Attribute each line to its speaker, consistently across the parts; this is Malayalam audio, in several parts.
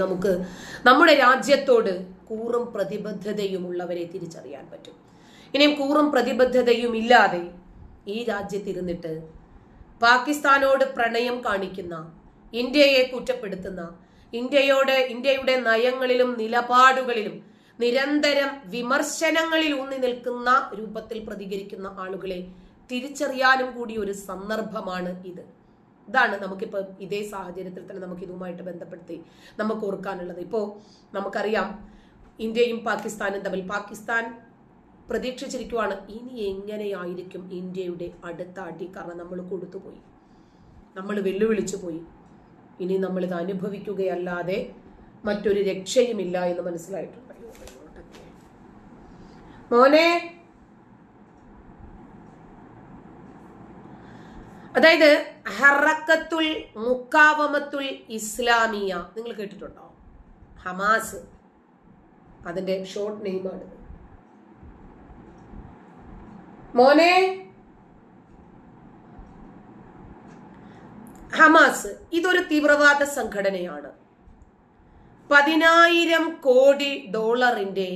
Speaker 1: നമുക്ക് നമ്മുടെ രാജ്യത്തോട് കൂറും പ്രതിബദ്ധതയും ഉള്ളവരെ തിരിച്ചറിയാൻ പറ്റും. ഇനിയും കൂറും പ്രതിബദ്ധതയും ഇല്ലാതെ ഈ രാജ്യത്തിരുന്നിട്ട് പാകിസ്ഥാനോട് പ്രണയം കാണിക്കുന്ന ഇന്ത്യയെ കുറ്റപ്പെടുത്തുന്ന ഇന്ത്യയോട് ഇന്ത്യയുടെ നയങ്ങളിലും നിലപാടുകളിലും നിരന്തരം വിമർശനങ്ങളിൽ ഊന്നി നിൽക്കുന്ന രൂപത്തിൽ പ്രതികരിക്കുന്ന ആളുകളെ തിരിച്ചറിയാനും കൂടി ഒരു സന്ദർഭമാണ് ഇത്. ഇതാണ് നമുക്കിപ്പോൾ ഇതേ സാഹചര്യത്തിൽ തന്നെ നമുക്ക് ഇതുമായിട്ട് ബന്ധപ്പെടുത്തി നമുക്ക് ഓർക്കാനുള്ളത്. ഇപ്പോൾ നമുക്കറിയാം ഇന്ത്യയും പാകിസ്ഥാനും തമ്മിൽ പാകിസ്ഥാൻ പ്രതീക്ഷിച്ചിരിക്കുവാണ് ഇനി എങ്ങനെയായിരിക്കും ഇന്ത്യയുടെ അടുത്ത അടി. കാരണം നമ്മൾ കൊടുത്തുപോയി. നമ്മൾ വെല്ലുവിളിച്ചു പോയി. ഇനി നമ്മൾ ഇത് അനുഭവിക്കുകയല്ലാതെ മറ്റൊരു രക്ഷയുമില്ല എന്ന് മനസ്സിലായിട്ടുണ്ട് മോനെ അതായത് ഹറക്കത്തുൽ മുക്കാവമത്തുൽ ഇസ്ലാമിയ. നിങ്ങൾ കേട്ടിട്ടുണ്ടോ? ഹമാസ്. അതിന്റെ ഷോർട്ട് നെയിമാണ് മോനെ? ഹമാസ്. ഇതൊരു തീവ്രവാദ സംഘടനയാണ്. പതിനായിരം കോടി ഡോളറിന്റെ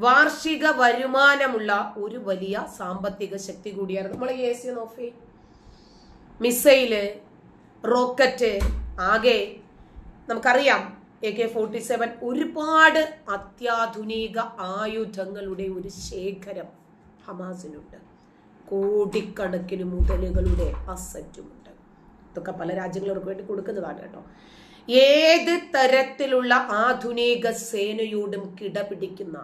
Speaker 1: വാർഷിക വരുമാനമുള്ള ഒരു വലിയ സാമ്പത്തിക ശക്തി കൂടിയാണ് നമ്മൾ എ സി നോഫേ മിസൈൽ റോക്കറ്റ് ആകെ നമുക്കറിയാം എ കെ ഫോർട്ടി സെവൻ ഒരുപാട് അത്യാധുനിക ആയുധങ്ങളുടെ ഒരു ശേഖരം ഹമാസിനുണ്ട്. കോടിക്കണക്കിന് മുതലുകളുടെ അസറ്റുമുണ്ട്. ഇതൊക്കെ പല രാജ്യങ്ങൾക്ക് വേണ്ടി കൊടുക്കുന്നതാണ് കേട്ടോ. ഏത് തരത്തിലുള്ള ആധുനിക സേനയോടും കിടപിടിക്കുന്ന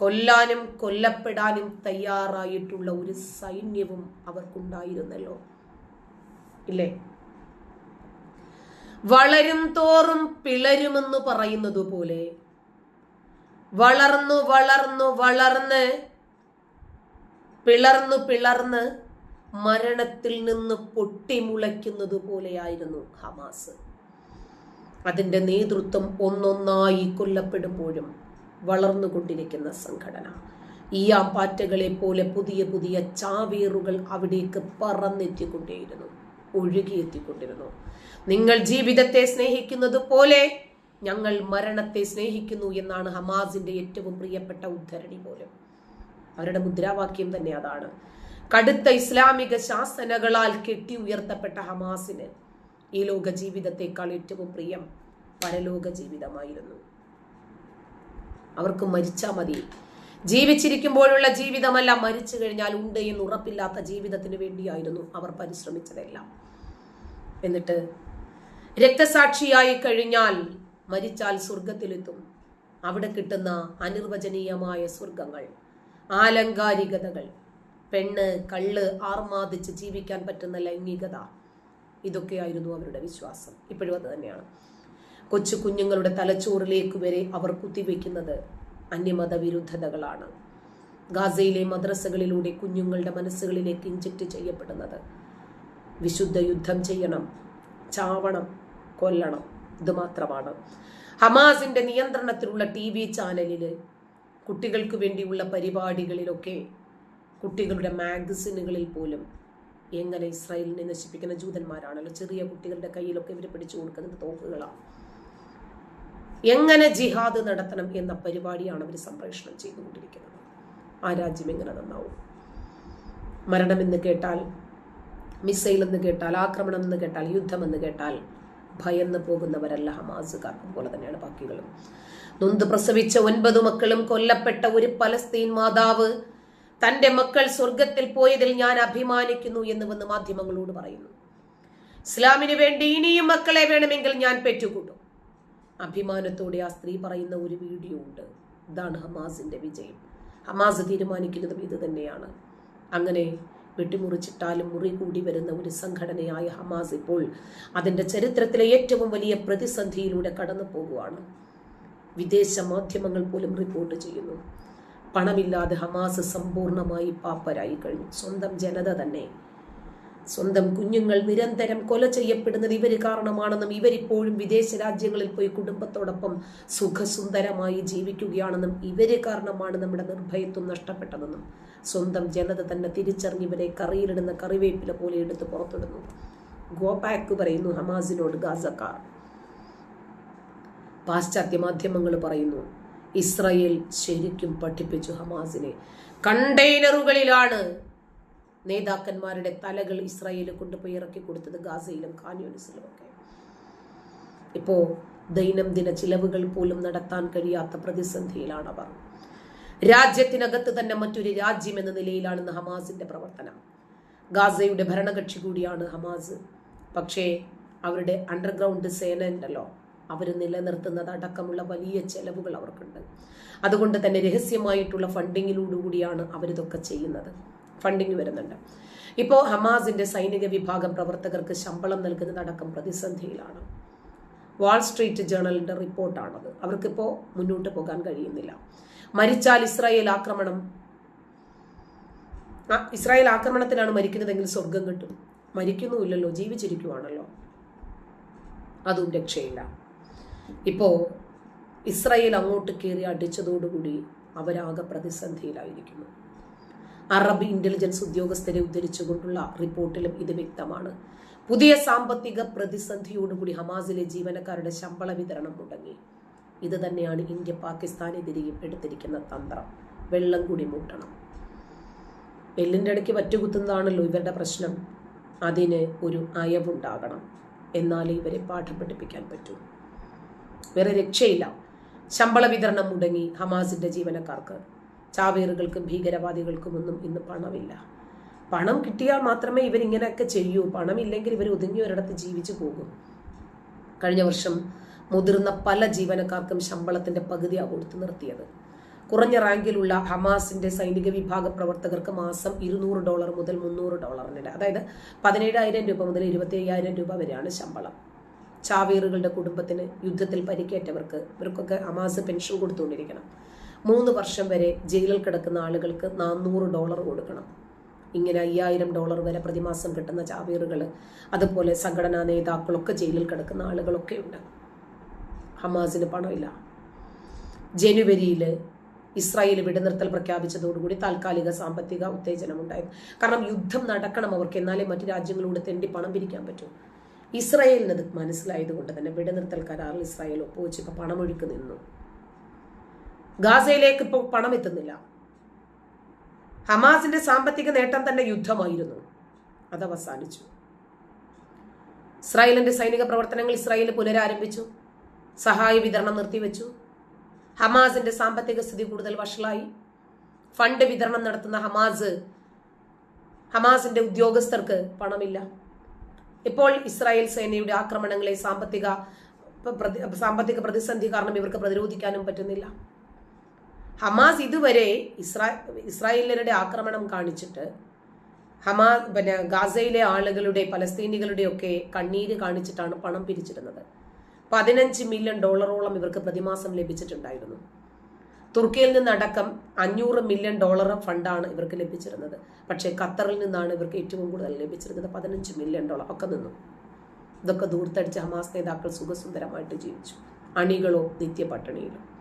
Speaker 1: കൊല്ലാനും കൊല്ലപ്പെടാനും തയ്യാറായിട്ടുള്ള ഒരു സൈന്യവും അവർക്കുണ്ടായിരുന്നല്ലോ. ഇല്ലേ? വളരും തോറും പിളരുമെന്ന് പറയുന്നത് പോലെ വളർന്നു വളർന്നു വളർന്ന് പിളർന്നു പിളർന്ന് മരണത്തിൽ നിന്ന് പൊട്ടിമുളയ്ക്കുന്നത് പോലെയായിരുന്നു ഹമാസ്. അതിന്റെ നേതൃത്വം ഒന്നൊന്നായി കൊല്ലപ്പെടുമ്പോഴും വളർന്നുകൊണ്ടിരിക്കുന്ന സംഘടന. ഈ പാറ്റകളെ പോലെ പുതിയ പുതിയ ചാവേറുകൾ അവിടേക്ക് പറന്നെത്തിക്കൊണ്ടേയിരുന്നു. ഒഴുകിയെത്തിക്കൊണ്ടിരുന്നു. നിങ്ങൾ ജീവിതത്തെ സ്നേഹിക്കുന്നത് പോലെ ഞങ്ങൾ മരണത്തെ സ്നേഹിക്കുന്നു എന്നാണ് ഹമാസിന്റെ ഏറ്റവും പ്രിയപ്പെട്ട ഉദ്ധരണി പോലും. അവരുടെ മുദ്രാവാക്യം തന്നെ അതാണ്. കടുത്ത ഇസ്ലാമിക ശാസനകളാൽ കെട്ടി ഉയർത്തപ്പെട്ട ഹമാസിന് ഈ ലോക ജീവിതത്തെക്കാൾ ഏറ്റവും പ്രിയം പരലോക ജീവിതമായിരുന്നു. അവർക്ക് മരിച്ചാൽ മതി. ജീവിച്ചിരിക്കുമ്പോഴുള്ള ജീവിതമല്ല മരിച്ചു കഴിഞ്ഞാൽ ഉണ്ട് എന്ന് ഉറപ്പില്ലാത്ത ജീവിതത്തിന് വേണ്ടിയായിരുന്നു അവർ പരിശ്രമിച്ചതെല്ലാം. എന്നിട്ട് രക്തസാക്ഷിയായി കഴിഞ്ഞാൽ മരിച്ചാൽ സ്വർഗത്തിലെത്തും അവിടെ കിട്ടുന്ന അനിർവചനീയമായ സ്വർഗങ്ങൾ ആലങ്കാരികതകൾ പെണ്ണ് കള്ള് ആർമാദിച്ച് ജീവിക്കാൻ പറ്റുന്ന ലൈംഗികത ഇതൊക്കെയായിരുന്നു അവരുടെ വിശ്വാസം. ഇപ്പോഴും അത് തന്നെയാണ്. കൊച്ചു കുഞ്ഞുങ്ങളുടെ തലച്ചോറിലേക്ക് വരെ അവർ കുത്തിവെക്കുന്നത് അന്യമത വിരുദ്ധതകളാണ് ഗാസയിലെ മദ്രസകളിലൂടെ കുഞ്ഞുങ്ങളുടെ മനസ്സുകളിലേക്ക് ഇഞ്ചക്ട് ചെയ്യപ്പെടുന്നത്. വിശുദ്ധ യുദ്ധം ചെയ്യണം ചാവണം കൊല്ലണം. ഇത് മാത്രമാണ്. ഹമാസിന്റെ നിയന്ത്രണത്തിലുള്ള ടി വി ചാനലിൽ കുട്ടികൾക്ക് വേണ്ടിയുള്ള പരിപാടികളിലൊക്കെ കുട്ടികളുടെ മാഗസിനുകളിൽ പോലും എങ്ങനെ ഇസ്രായേലിനെ നശിപ്പിക്കുന്ന ജൂതന്മാരാണല്ലോ ചെറിയ കുട്ടികളുടെ കയ്യിലൊക്കെ ഇവർ പിടിച്ചു കൊടുക്കുന്നത് തോക്കുകളാണ് എങ്ങനെ ജിഹാദ് നടത്തണം എന്ന പരിപാടിയാണ് അവർ സംപ്രേഷണം ചെയ്തുകൊണ്ടിരിക്കുന്നത്. ആ രാജ്യം എങ്ങനെ നന്നാവും? മരണമെന്ന് കേട്ടാൽ മിസൈൽ എന്ന് കേട്ടാൽ ആക്രമണം എന്ന് കേട്ടാൽ യുദ്ധം എന്ന് കേട്ടാൽ ഭയന്ന് പോകുന്നവരല്ല ഹമാസുകാർ. അതുപോലെ തന്നെയാണ് ബാക്കികളും. നൊന്ത് പ്രസവിച്ച ഒൻപത് മക്കളും കൊല്ലപ്പെട്ട ഒരു പലസ്തീൻ മാതാവ് തന്റെ മക്കൾ സ്വർഗത്തിൽ പോയതിൽ ഞാൻ അഭിമാനിക്കുന്നു എന്ന് വന്ന് മാധ്യമങ്ങളോട് പറയുന്നു. ഇസ്ലാമിന് വേണ്ടി ഇനിയും മക്കളെ വേണമെങ്കിൽ ഞാൻ പെറ്റുകൂട്ടും. അഭിമാനത്തോടെ ആ സ്ത്രീ പറയുന്ന ഒരു വീഡിയോ ഉണ്ട്. ഇതാണ് ഹമാസിന്റെ വിജയം. ഹമാസ് തീരുമാനിക്കുന്നതും ഇത് തന്നെയാണ്. അങ്ങനെ വെട്ടിമുറിച്ചിട്ടാലും മുറി കൂടി വരുന്ന ഒരു സംഘടനയായ ഹമാസ് ഇപ്പോൾ അതിന്റെ ചരിത്രത്തിലെ ഏറ്റവും വലിയ പ്രതിസന്ധിയിലൂടെ കടന്നു പോവുകയാണ് വിദേശ മാധ്യമങ്ങൾ പോലും റിപ്പോർട്ട് ചെയ്യുന്നു. പണമില്ലാതെ ഹമാസ് സമ്പൂർണമായി പാപ്പരായി കഴിഞ്ഞു. സ്വന്തം ജനത തന്നെ സ്വന്തം കുഞ്ഞുങ്ങൾ നിരന്തരം കൊല ചെയ്യപ്പെടുന്നത് ഇവർ കാരണമാണെന്നും ഇവരിപ്പോഴും വിദേശ രാജ്യങ്ങളിൽ പോയി കുടുംബത്തോടൊപ്പം സുഖസുന്ദരമായി ജീവിക്കുകയാണെന്നും ഇവർ കാരണമാണ് നമ്മുടെ നിർഭയത്വം നഷ്ടപ്പെട്ടതെന്നും സ്വന്തം ജനത തന്നെ തിരിച്ചറിഞ്ഞ് ഇവരെ കറിയിലിടുന്ന കറിവേപ്പില പോലെ എടുത്ത് പുറത്തിടുന്നു. ഗോപാക്ക് പറയുന്നു ഹമാസിനോട് ഗാസക്കാർ പാശ്ചാത്യ മാധ്യമങ്ങൾ പറയുന്നു ഇസ്രയേൽ ശരിക്കും പഠിപ്പിച്ചു ഹമാസിനെ. കണ്ടെയ്നറുകളിലാണ് നേതാക്കന്മാരുടെ തലകൾ ഇസ്രായേൽ കൊണ്ടുപോയി ഇറക്കി കൊടുത്തത് ഗാസയിലും ഖാൻയൂണിസിലും ഒക്കെ ഇപ്പോ ദൈനംദിന ചിലവുകൾ പോലും നടത്താൻ കഴിയാത്ത പ്രതിസന്ധിയിലാണ് അവർ. രാജ്യത്തിനകത്ത് തന്നെ മറ്റൊരു രാജ്യം എന്ന നിലയിലാണ് ഹമാസിന്റെ പ്രവർത്തനം. ഗാസയുടെ ഭരണകക്ഷി കൂടിയാണ് ഹമാസ്. പക്ഷേ അവരുടെ അണ്ടർഗ്രൗണ്ട് സേന ഉണ്ടല്ലോ. അവർ നിലനിർത്തുന്നത് അടക്കമുള്ള വലിയ ചെലവുകൾ അവർക്കുണ്ട്. അതുകൊണ്ട് തന്നെ രഹസ്യമായിട്ടുള്ള ഫണ്ടിങ്ങിലൂടുകൂടിയാണ് അവരിതൊക്കെ ചെയ്യുന്നത്. ഫണ്ടിങ് വരുന്നുണ്ട്. ഇപ്പോൾ ഹമാസിന്റെ സൈനിക വിഭാഗം പ്രവർത്തകർക്ക് ശമ്പളം നൽകുന്നതടക്കം പ്രതിസന്ധിയിലാണ്. വാൾ സ്ട്രീറ്റ് ജേണലിന്റെ റിപ്പോർട്ടാണത്. അവർക്കിപ്പോൾ മുന്നോട്ട് പോകാൻ കഴിയുന്നില്ല. മരിച്ചാൽ ഇസ്രായേൽ ആക്രമണം. ഇസ്രായേൽ ആക്രമണത്തിലാണ് മരിക്കുന്നതെങ്കിൽ സ്വർഗം കിട്ടും. മരിക്കുന്നുമില്ലല്ലോ ജീവിച്ചിരിക്കുവാണല്ലോ. അതും രക്ഷയില്ല. ഇപ്പോ ഇസ്രായേൽ അങ്ങോട്ട് കയറി അടിച്ചതോടുകൂടി അവരാകെ പ്രതിസന്ധിയിലായിരിക്കുന്നു. അറബ് ഇന്റലിജൻസ് ഉദ്യോഗസ്ഥരെ ഉദ്ധരിച്ചുകൊണ്ടുള്ള റിപ്പോർട്ടിലും ഇത് വ്യക്തമാണ്. പുതിയ സാമ്പത്തിക പ്രതിസന്ധിയോടുകൂടി ഹമാസിലെ ജീവനക്കാരുടെ ശമ്പള വിതരണം മുടങ്ങി. ഇത് തന്നെയാണ് ഇന്ത്യ പാകിസ്ഥാനെതിരെയും എടുത്തിരിക്കുന്ന തന്ത്രം. വെള്ളം കൂടി മുട്ടണം. എല്ലിന്റെ ഇടയ്ക്ക് വറ്റുകുത്തുന്നതാണല്ലോ ഇവരുടെ പ്രശ്നം. അതിന് ഒരു അയവുണ്ടാകണം. എന്നാലേ ഇവരെ പാഠം പഠിപ്പിക്കാൻ പറ്റൂ. വേറെ രക്ഷയില്ല. ശമ്പള വിതരണം മുടങ്ങി ഹമാസിന്റെ ജീവനക്കാർക്ക്. ചാവേറുകൾക്കും ഭീകരവാദികൾക്കും ഒന്നും ഇന്ന് പണമില്ല. പണം കിട്ടിയാൽ മാത്രമേ ഇവരിങ്ങനെയൊക്കെ ചെയ്യൂ. പണമില്ലെങ്കിൽ ഇവർ ഒതുങ്ങി ഒരിടത്ത് ജീവിച്ചു പോകും. കഴിഞ്ഞ വർഷം മുതിർന്ന പല ജീവനക്കാർക്കും ശമ്പളത്തിന്റെ പകുതിയാണ് കൊടുത്തു നിർത്തിയത്. കുറഞ്ഞ റാങ്കിലുള്ള ഹമാസിന്റെ സൈനിക വിഭാഗ പ്രവർത്തകർക്ക് മാസം ഇരുന്നൂറ് ഡോളർ മുതൽ മുന്നൂറ് ഡോളറിനിടെ അതായത് പതിനേഴായിരം രൂപ മുതൽ ഇരുപത്തി അയ്യായിരം രൂപ വരെയാണ് ശമ്പളം. ചാവേറുകളുടെ കുടുംബത്തിന് യുദ്ധത്തിൽ പരിക്കേറ്റവർക്ക് ഇവർക്കൊക്കെ ഹമാസ് പെൻഷൻ കൊടുത്തുകൊണ്ടിരിക്കണം. മൂന്ന് വർഷം വരെ ജയിലിൽ കിടക്കുന്ന ആളുകൾക്ക് നാനൂറ് ഡോളർ കൊടുക്കണം. ഇങ്ങനെ അയ്യായിരം ഡോളർ വരെ പ്രതിമാസം കിട്ടുന്ന ചാവേറുകൾ അതുപോലെ സംഘടനാ നേതാക്കളൊക്കെ ജയിലിൽ കിടക്കുന്ന ആളുകളൊക്കെ ഉണ്ട്. ഹമാസിന് പണമില്ല. ജനുവരിയിൽ ഇസ്രായേൽ വെടിനിർത്തൽ പ്രഖ്യാപിച്ചതോടുകൂടി താൽക്കാലിക സാമ്പത്തിക ഉത്തേജനം ഉണ്ടായി കാരണം യുദ്ധം നടക്കണം അവർക്ക് എന്നാലേ മറ്റു രാജ്യങ്ങളോട് തെണ്ടി പണം പിരിക്കാൻ പറ്റൂ. ഇസ്രായേലിനത് മനസ്സിലായതുകൊണ്ട് തന്നെ വെടിനിർത്തൽ കരാറിൽ ഇസ്രായേൽ ഒപ്പുവെച്ച് ഇപ്പൊ പണമൊഴുക്ക് നിന്നു. ഗാസയിലേക്ക് ഇപ്പോൾ പണം എത്തുന്നില്ല ഹമാസിന്റെ സാമ്പത്തിക നേട്ടം തന്നെ യുദ്ധമായിരുന്നു. അത് അവസാനിച്ചു. ഇസ്രായേലിന്റെ സൈനിക പ്രവർത്തനങ്ങൾ ഇസ്രായേൽ പുനരാരംഭിച്ചു. സഹായ വിതരണം നിർത്തിവെച്ചു. ഹമാസിന്റെ സാമ്പത്തിക സ്ഥിതി കൂടുതൽ വഷളായി. ഫണ്ട് വിതരണം നടത്തുന്ന ഹമാസ് ഹമാസിന്റെ ഉദ്യോഗസ്ഥർക്ക് പണമില്ല. ഇപ്പോൾ ഇസ്രായേൽ സേനയുടെ ആക്രമണങ്ങളെ സാമ്പത്തിക സാമ്പത്തിക പ്രതിസന്ധി കാരണം ഇവർക്ക് പ്രതിരോധിക്കാനും പറ്റുന്നില്ല. ഹമാസ് ഇതുവരെ ഇസ്രാ ഇസ്രായേലരുടെ ആക്രമണം കാണിച്ചിട്ട് ഹമാസ് പിന്നെ ഗാസയിലെ ആളുകളുടെ പലസ്തീനികളുടെ ഒക്കെ കണ്ണീര് കാണിച്ചിട്ടാണ് പണം പിരിച്ചിരുന്നത്. പതിനഞ്ച് മില്യൺ ഡോളറോളം ഇവർക്ക് പ്രതിമാസം ലഭിച്ചിട്ടുണ്ടായിരുന്നു. തുർക്കിയിൽ നിന്നടക്കം അഞ്ഞൂറ് മില്യൺ ഡോളർ ഫണ്ടാണ് ഇവർക്ക് ലഭിച്ചിരുന്നത്. പക്ഷേ ഖത്തറിൽ നിന്നാണ് ഇവർക്ക് ഏറ്റവും കൂടുതൽ ലഭിച്ചിരുന്നത് പതിനഞ്ച് മില്യൺ ഡോളർ. ഒക്കെ നിന്നു. ഇതൊക്കെ ദൂർത്തടിച്ച് ഹമാസ് നേതാക്കൾ സുഖസുന്ദരമായിട്ട് ജീവിച്ചു. അണികളോ നിത്യപട്ടിണിയിലും.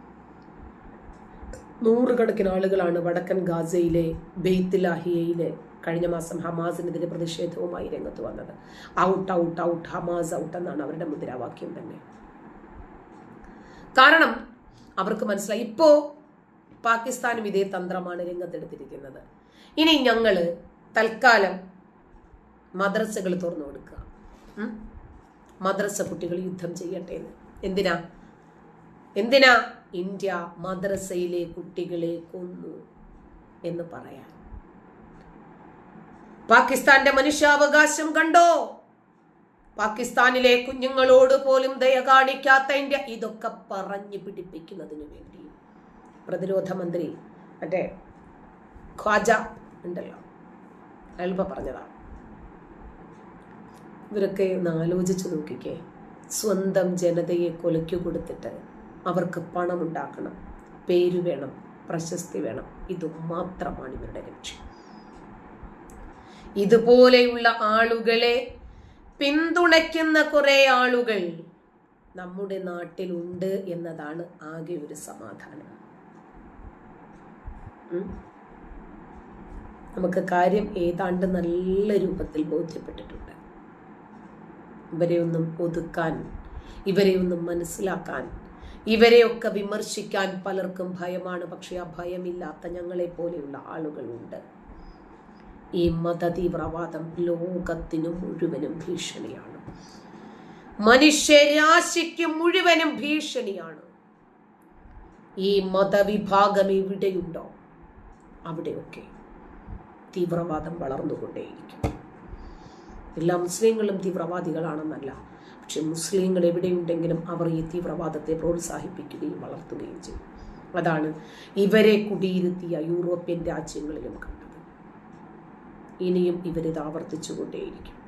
Speaker 1: നൂറുകണക്കിന് ആളുകളാണ് വടക്കൻ ഗാസയിലെ ബെയ്ത്തിലാഹിയയിലെ കഴിഞ്ഞ മാസം ഹമാസിനെതിരെ പ്രതിഷേധവുമായി രംഗത്ത് വന്നത്. Out out out Hamas out എന്നാണ് അവരുടെ മുദ്രാവാക്യം തന്നെ. കാരണം അവർക്ക് മനസ്സിലായി. ഇപ്പോ പാകിസ്ഥാനും ഇതേ തന്ത്രമാണ് രംഗത്തെടുത്തിരിക്കുന്നത്. ഇനി ഞങ്ങൾ തൽക്കാലം മദ്രസകൾ തുറന്നു കൊടുക്കുക. മദ്രസ കുട്ടികൾ യുദ്ധം ചെയ്യട്ടെ എന്ന്. എന്തിനാ? എന്തിനാ? ഇന്ത്യ മദ്രസയിലെ കുട്ടികളെ കൊന്നു എന്ന് പറയാൻ. പാകിസ്ഥാന്റെ മനുഷ്യാവകാശം കണ്ടോ? പാകിസ്ഥാനിലെ കുഞ്ഞുങ്ങളോട് പോലും ദയ കാണിക്കാത്ത ഇന്ത്യ. ഇതൊക്കെ പറഞ്ഞു പിടിപ്പിക്കുന്നതിന് വേണ്ടി. പ്രതിരോധ മന്ത്രി മറ്റേ ഖ്വാജ ഉണ്ടല്ലോ. അയാളിപ്പ പറഞ്ഞതാ. ഇവരൊക്കെ ഒന്ന് ആലോചിച്ച് നോക്കിക്കേ. സ്വന്തം ജനതയെ കൊലയ്ക്കു കൊടുത്തിട്ട് അവർക്ക് പണം ഉണ്ടാക്കണം പേര് വേണം പ്രശസ്തി വേണം. ഇത് മാത്രമാണ് ഇവരുടെ ലക്ഷ്യം. ഇതുപോലെയുള്ള ആളുകളെ പിന്തുണയ്ക്കുന്ന കുറെ ആളുകൾ നമ്മുടെ നാട്ടിലുണ്ട് എന്നതാണ് ആകെ ഒരു സമാധാനം. നമുക്ക് കാര്യം ഏതാണ്ട് നല്ല രൂപത്തിൽ ബോധ്യപ്പെട്ടിട്ടുണ്ട്. ഇവരെ ഒന്നും ഒതുക്കാൻ ഇവരെ ഒന്നും മനസ്സിലാക്കാൻ ഇവരെയൊക്കെ വിമർശിക്കാൻ പലർക്കും ഭയമാണ്. പക്ഷെ ആ ഭയമില്ലാത്ത ഞങ്ങളെ പോലെയുള്ള ആളുകളുണ്ട്. ഈ മതതീവ്രവാദം ലോകത്തിനു മുഴുവനും ഭീഷണിയാണ്. മനുഷ്യരാശിക്ക് മുഴുവനും ഭീഷണിയാണ്. ഈ മതവിഭാഗം എവിടെയുണ്ടോ അവിടെയൊക്കെ തീവ്രവാദം വളർന്നുകൊണ്ടേയിരിക്കും. എല്ലാ മുസ്ലിങ്ങളും തീവ്രവാദികളാണെന്നല്ല. പക്ഷെ മുസ്ലിങ്ങൾ എവിടെയുണ്ടെങ്കിലും അവർ ഈ തീവ്രവാദത്തെ പ്രോത്സാഹിപ്പിക്കുകയും വളർത്തുകയും ചെയ്യും. അതാണ് ഇവരെ കുടിയിരുത്തിയ യൂറോപ്യൻ രാജ്യങ്ങളിലും കണ്ടത്. ഇനിയും ഇവരിത് ആവർത്തിച്ചുകൊണ്ടേയിരിക്കും.